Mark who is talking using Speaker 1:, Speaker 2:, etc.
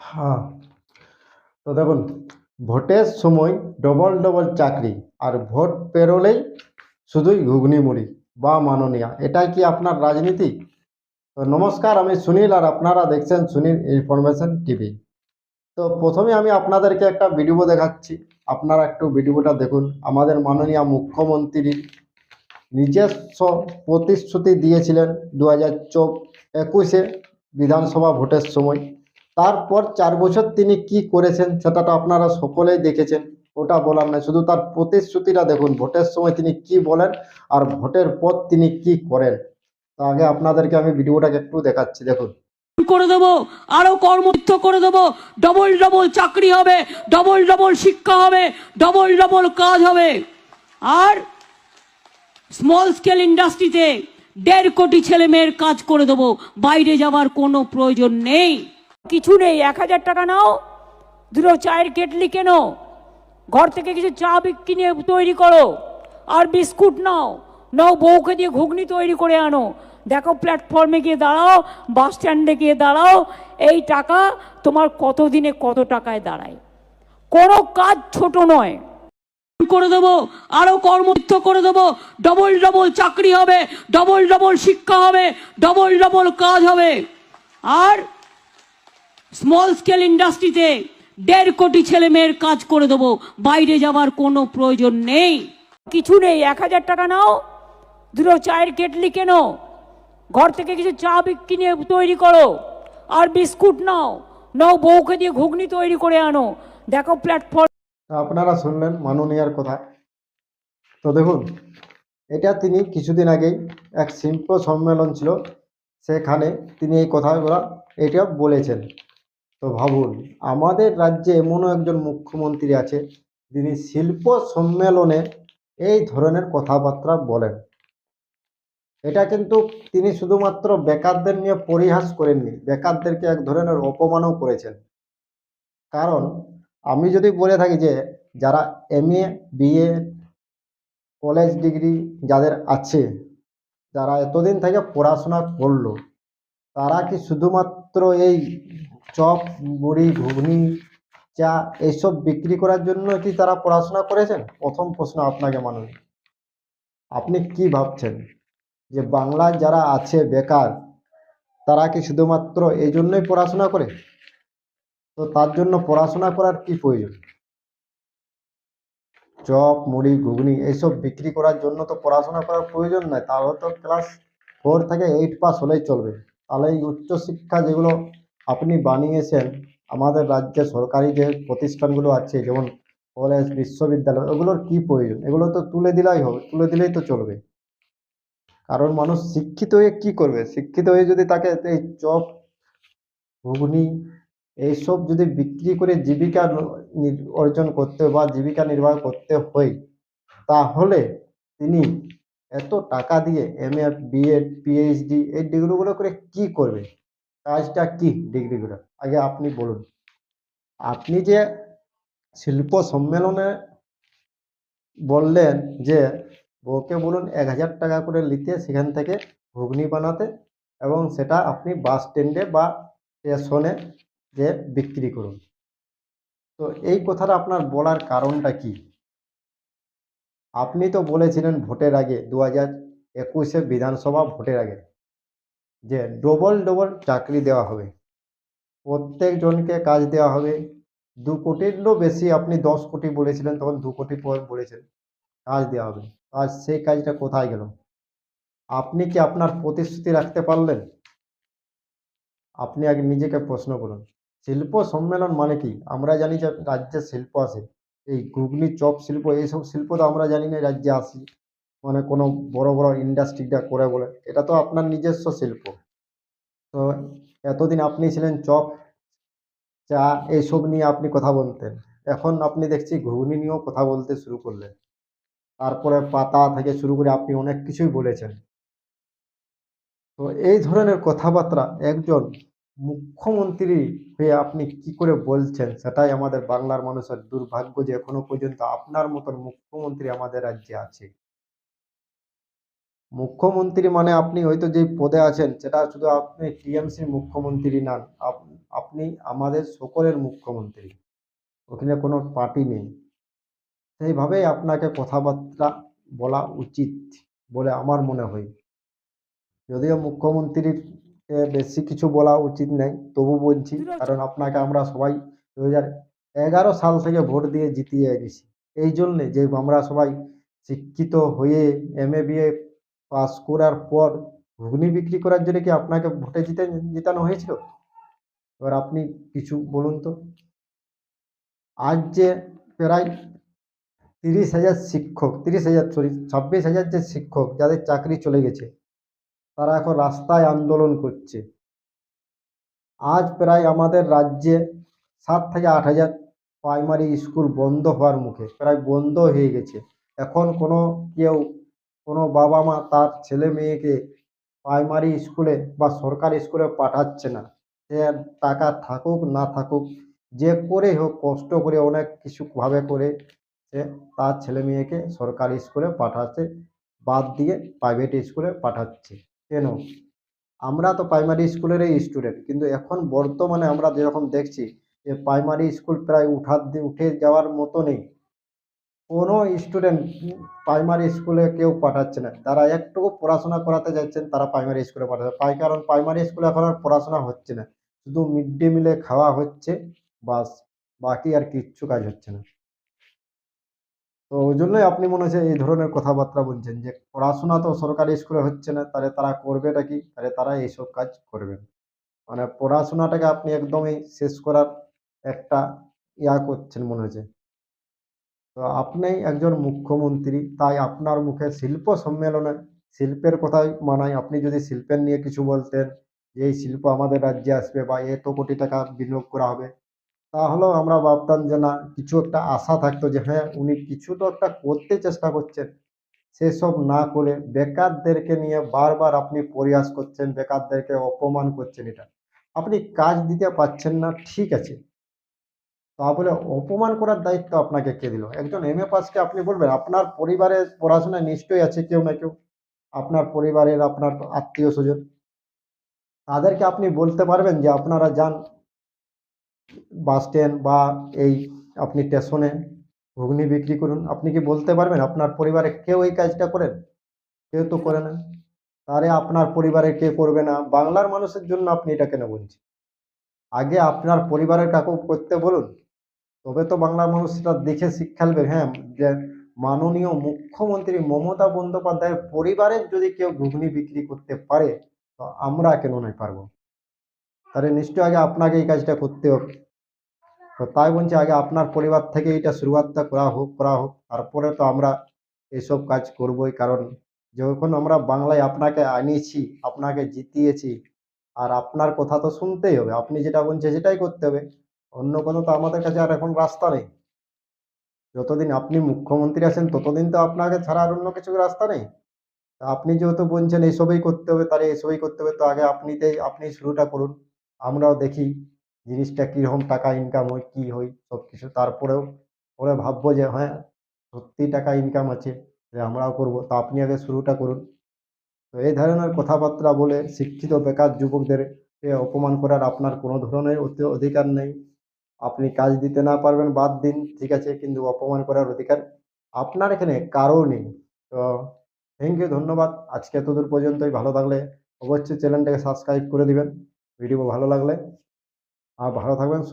Speaker 1: হ্যাঁ। তো দেখুন, ভোটের সময় ডবল ডবল চাকরি আর ভোট পেরোলেই শুধুই ঘুগনি মুড়ি বা মাননীয়া। এটাই কি আপনার রাজনীতি? তো নমস্কার, আমি সুনীল আর আপনারা দেখছেন সুনীল ইনফরমেশন টিভি। তো প্রথমে আমি আপনাদেরকে একটা ভিডিও দেখাচ্ছি। আপনারা একটু ভিডিওটা দেখুন। আমাদের মাননীয় মুখ্যমন্ত্রী নিজস্ব প্রতিশ্রুতি দিয়েছিলেন দু হাজার চোখ একুশে বিধানসভা ভোটের সময়। তারপর চার বছর তিনি কি করেছেন সেটা তো আপনারা সকলেই দেখেছেন, ওটা বলার নয়। শুধু তার প্রতিশ্রুতিটা দেখুন, ভোটের সময় তিনি কি বলেন আর ভোটের পর তিনি কি করেন। তো আগে আপনাদেরকে আমি ভিডিওটাকে একটু দেখাচ্ছি, দেখুন।
Speaker 2: করে দেবো, আরও কর্মত্ব করে দেবো ডবল ডবল চাকরি হবে ডবল ডবল শিক্ষা হবে ডবল ডবল কাজ হবে। আর স্মল স্কেল ইন্ডাস্ট্রিতে দেড় কোটি ছেলে মেয়ের কাজ করে দেবো, বাইরে যাওয়ার কোনো প্রয়োজন নেই। কিছু নেই, এক হাজার টাকা নাও। দুটো চায়ের কেটলি কেনো। ঘর থেকে কিছু চা কিনে তৈরি করো। আর বিস্কুট নাও। নাও বউকে দিয়ে ঘুগনি তৈরি করে আনো। দেখো প্ল্যাটফর্মে গিয়ে দাঁড়াও, বাস স্ট্যান্ডে গিয়ে দাঁড়াও। এই টাকা তোমার কত দিনে কত টাকায় দাঁড়ায়? কোনো কাজ ছোট নয়। করে দেবো, আরও কর্মত্ব করে দেবো। ডবল ডবল চাকরি হবে ডবল ডবল শিক্ষা হবে ডবল ডবল কাজ হবে। আর স্মল স্কেল ইন্ডাস্ট্রিতে দেড় কোটি ছেলে মেয়ের কাজ করে দেবো। বাইরে যাওয়ার কোনো প্রয়োজন নেই। কিছু নেই এক হাজার টাকা নাও। দুটো চায়ের কেটলি কেনো। ঘর থেকে কিছু চা কিনে তৈরি করো। আর বিস্কুট নাও। নাও বউকে দিয়ে ঘুগনি তৈরি করে আনো। দেখো প্ল্যাটফর্ম
Speaker 1: আপনারা শুনলেন মাননীয়ার কথা। তো দেখুন এটা তিনি কিছুদিন আগেই এক শিল্প সম্মেলন ছিল। সেখানে তিনি এই কথাগুলো এটা বলেছেন। তো ভাবুন, আমাদের রাজ্যে এমনও একজন মুখ্যমন্ত্রী আছে, যিনি শিল্প সম্মেলনে এই ধরনের কথাবার্তা বলেন। এটা কিন্তু তিনি শুধুমাত্র বেকারদের নিয়ে পরিহাস করেননি, বেকারদেরকে এক ধরনের অপমানও করেছেন। কারণ, আমি যদি বলে থাকি যে, যারা এমএ, বিএ, কলেজ ডিগ্রি যাদের আছে, যারা এতদিন থেকে পড়াশোনা করল, তারা কি শুধুমাত্র এই চপ, মুড়ি, ঘুগনি, চা এইসব বিক্রি করার জন্য কি তারা পড়াশোনা করেছেন? প্রথম প্রশ্ন আপনাকে মানুষ। আপনি কি ভাবছেন? যে বাংলায় যারা আছে বেকার, তারা কি শুধুমাত্র এই জন্যই পড়াশোনা করে? তো তার জন্য পড়াশোনা করার কি প্রয়োজন? চপ, মুড়ি, ঘুগনি এইসব বিক্রি করার জন্য তো পড়াশোনা করার প্রয়োজন নয় তাহলে তো ক্লাস ফোর থেকে এইট পাস হলেই চলবে। তাহলে উচ্চশিক্ষা যেগুলো আপনি বানিয়েছেন আমাদের রাজ্যে সরকারি যে প্রতিষ্ঠানগুলো আছে, যেমন কলেজ, বিশ্ববিদ্যালয়, ওগুলোর কি প্রয়োজন? এগুলো তো তুলে দিলেই হবে, তুলে দিলেই তো চলবে। কারণ মানুষ শিক্ষিত হয়ে কি করবে? শিক্ষিত হয়ে যদি তাকে এই চপ, ঘুগনি এইসব যদি বিক্রি করে জীবিকা অর্জন করতে বা জীবিকা নির্বাহ করতে হয়, তাহলে তিনি এত টাকা দিয়ে এম এ বিএড পিএইচডি এই ডিগ্রিগুলো করে কি করবে? কাজটা কি ডিগ্রিগুলো আগে আপনি বলুন। আপনি যে শিল্প সম্মেলনে বললেন যে বউকে বলুন এক হাজার টাকা করে নিতে সেখান থেকে ঘুগনি বানাতে এবং সেটা আপনি বাস স্ট্যান্ডে বা স্টেশনে যে বিক্রি করুন। তো এই কথাটা আপনার বলার কারণটা কি? আপনি তো বলেছিলেন ভোটের আগে দু হাজার একুশে বিধানসভা ভোটের আগে। যে ডবল ডবল চাকরি দেওয়া হবে। প্রত্যেকজনকে কাজ দেওয়া হবে। দু কোটিরও বেশি আপনি দশ কোটি বলেছিলেন, তখন দু কোটি পর বলেছেন, কাজ দেওয়া হবে। আর সেই কাজটা কোথায় গেল? আপনি কি আপনার প্রতিশ্রুতি রাখতে পারলেন? আপনি আগে নিজেকে প্রশ্ন করুন। শিল্প সম্মেলন মানে কি? আমরা জানি যে রাজ্যে শিল্প আছে। এই ঘুগনি, চপ শিল্প, এইসব শিল্প তো আমরা জানি না রাজ্যে আসি মানে কোনো বড় বড় ইন্ডাস্ট্রিটা করে বলে। এটা তো আপনার নিজস্ব শিল্প। তো এতদিন আপনি ছিলেন চপ, চা এইসব নিয়ে আপনি কথা বলতেন। এখন আপনি দেখছি ঘুগনি নিয়েও কথা বলতে শুরু করলেন। তারপরে পাতা থেকে শুরু করে আপনি অনেক কিছুই বলেছেন। তো এই ধরনের কথাবার্তা একজন মুখ্যমন্ত্রী হয়ে আপনি কি করে বলছেন, সেটাই আমাদের বাংলার মানুষের দুর্ভাগ্য যে এখনও পর্যন্ত আপনার মতন মুখ্যমন্ত্রী আমাদের রাজ্যে আছে। মুখ্যমন্ত্রী মানে আপনি হয়তো যে পদে আছেন সেটা শুধু আপনি টিএমসির মুখ্যমন্ত্রী না আপ- আপনি আমাদের সকলের মুখ্যমন্ত্রী। ওখানে কোনো পার্টি নেই। সেইভাবেই আপনাকে কথাবার্তা বলা উচিত বলে আমার মনে হয়। যদিও মুখ্যমন্ত্রীর বেশি কিছু বলা উচিত নেই তবু বলছি কারণ আপনাকে আমরা সবাই দু হাজার এগারো সাল থেকে ভোট দিয়ে জিতিয়ে এনেছি এই জন্যে যে আমরা সবাই শিক্ষিত হয়ে এম এ বিএ পাস করার পর ঘুগনি বিক্রি করার জন্য কি আপনাকে ভোটে জিতে, জিতানো হয়েছিল? এবার আপনি কিছু বলুন তো। আজ যে প্রায় তিরিশ হাজার শিক্ষক, তিরিশ হাজার, সরি, ছাব্বিশ হাজার যে শিক্ষক যাদের চাকরি চলে গেছে, তারা এখন রাস্তায় আন্দোলন করছে। আজ প্রায় আমাদের রাজ্যে সাত থেকে আট হাজার প্রাইমারি স্কুল বন্ধ হওয়ার মুখে, প্রায় বন্ধ হয়ে গেছে। এখন কোনো কেউ কোনো বাবা মা তার ছেলে মেয়েকে প্রাইমারি স্কুলে বা সরকারি স্কুলে পাঠাচ্ছে না। সে টাকা থাকুক না থাকুক, যে করে হোক, কষ্ট করে, অনেক কিছুভাবে করে সে তার ছেলে মেয়েকে সরকারি স্কুলে পাঠাচ্ছে, বাদ দিয়ে প্রাইভেট স্কুলে পাঠাচ্ছে। কেন? আমরা তো প্রাইমারি স্কুলেরই স্টুডেন্ট কিন্তু এখন বর্তমানে আমরা যেরকম দেখছি, যে প্রাইমারি স্কুল প্রায় উঠার উঠে যাওয়ার মতো নেই। কোনো স্টুডেন্ট প্রাইমারি স্কুলে কেউ পাঠাচ্ছে না। যারা একটুকু পড়াশোনা করাতে যাচ্ছেন, তারা প্রাইমারি স্কুলে পাঠাচ্ছে। তাই কারণ প্রাইমারি স্কুলে এখন আর পড়াশোনা হচ্ছে না। শুধু মিড ডে মিলে খাওয়া হচ্ছে, বাস বাকি আর কিচ্ছু কাজ হচ্ছে না। তো ওই জন্যই আপনি মনে হচ্ছে এই ধরনের কথাবার্তা বলছেন যে, পড়াশোনা তো সরকারি স্কুলে হচ্ছে না, তাহলে তারা করবেটা কি? তাহলে তারা এইসব কাজ করবেন মানে পড়াশোনাটাকে আপনি একদমই শেষ করার একটা ইয়া করছেন মনে হচ্ছে। তো আপনি একজন মুখ্যমন্ত্রী, তাই আপনার মুখে শিল্প সম্মেলনে শিল্পের কথাই মানায়। আপনি যদি শিল্পের নিয়ে কিছু বলতেন, যে এই শিল্প আমাদের রাজ্যে আসবে বা এত কোটি টাকা বিনিয়োগ করা হবে, তাহলেও আমরা ভাবতাম যে না, কিছু একটা আশা থাকতো যে হ্যাঁ উনি কিছু তো একটা করতে চেষ্টা করছেন। সেসব না করে বেকারদেরকে নিয়ে বারবার আপনি প্রয়াস করছেন, বেকারদেরকে অপমান করছেন এটা। আপনি কাজ দিতে পারছেন না, ঠিক আছে। তা বলে অপমান করার দায়িত্ব আপনাকে কে দিল? একজন এম এ পাসকে আপনি বলবেন, আপনার পরিবারের পড়াশোনায় নিশ্চয়ই আছে কেউ না কেউ? আপনার পরিবারের আপনার আত্মীয় স্বজন? তাদেরকে আপনি বলতে পারবেন যে আপনারা যান বাস স্ট্যান্ড বা এই আপনি স্টেশনে ঘুগনি বিক্রি করুন। আপনি কি বলতে পারবেন আপনার পরিবারে কেউ এই কাজটা করেন? কেউ তো করে না। তাহলে আপনার পরিবারে কে করবে না? বাংলার মানুষের জন্য আপনি এটা কেন বলছেন? আগে আপনার পরিবারের কাকু করতে বলুন। তবে তো বাংলার মানুষ সেটা দেখে শিক্ষা নেবে। হ্যাঁ যে মাননীয় মুখ্যমন্ত্রী মমতা বন্দ্যোপাধ্যায়ের পরিবারের যদি কেউ ঘুগনি বিক্রি করতে পারে, তো আমরা কেন নয় পারব? তাহলে নিশ্চয়ই আগে আপনাকে এই কাজটা করতে হবে। তো তাই বলছি, আগে আপনার পরিবার থেকে এটা শুরুয়াতটা করা হোক করা হোক, তারপরে তো আমরা এসব কাজ করবই। কারণ যখন আমরা বাংলায় আপনাকে আনিয়েছি, আপনাকে জিতিয়েছি, আর আপনার কথা তো শুনতেই হবে। আপনি যেটা বলছেন সেটাই করতে হবে। অন্য কোনো তো আমাদের কাছে আর এখন রাস্তা নেই। যতদিন আপনি মুখ্যমন্ত্রী আছেন, ততদিন তো আপনাকে ছাড়া আর অন্য কিছু রাস্তা নেই। তা আপনি যেহেতু বলছেন এইসবই করতে হবে, তাহলে এইসবই করতে হবে, তো আগে আপনিতেই আপনি শুরুটা করুন। আমরাও দেখি জিনিসটা কীরকম টাকা ইনকাম হয়, কী হয় সব কিছু তারপরেও পরে ভাববো যে হ্যাঁ সত্যি টাকা ইনকাম আছে, যে আমরাও করব। তা আপনি আগে শুরুটা করুন। তো এই ধরনের কথাবার্তা বলে শিক্ষিত বেকার যুবকদেরকে অপমান করার আপনার কোনো ধরনের অধি- অধিকার নেই। আপনি কাজ দিতে না পারবেন, বাদ দিন। ঠিক আছে, কিন্তু অপমান করার অধিকার আপনার এখানে কারও নেই। তো থ্যাংক ইউ ধন্যবাদ। আজকে এতদূর পর্যন্তই। ভালো থাকলে অবশ্যই চ্যানেলটাকে সাবস্ক্রাইব করে দিবেন। ভিডিও ভালো লাগলে আর ভালো থাকবেন, সুস্থ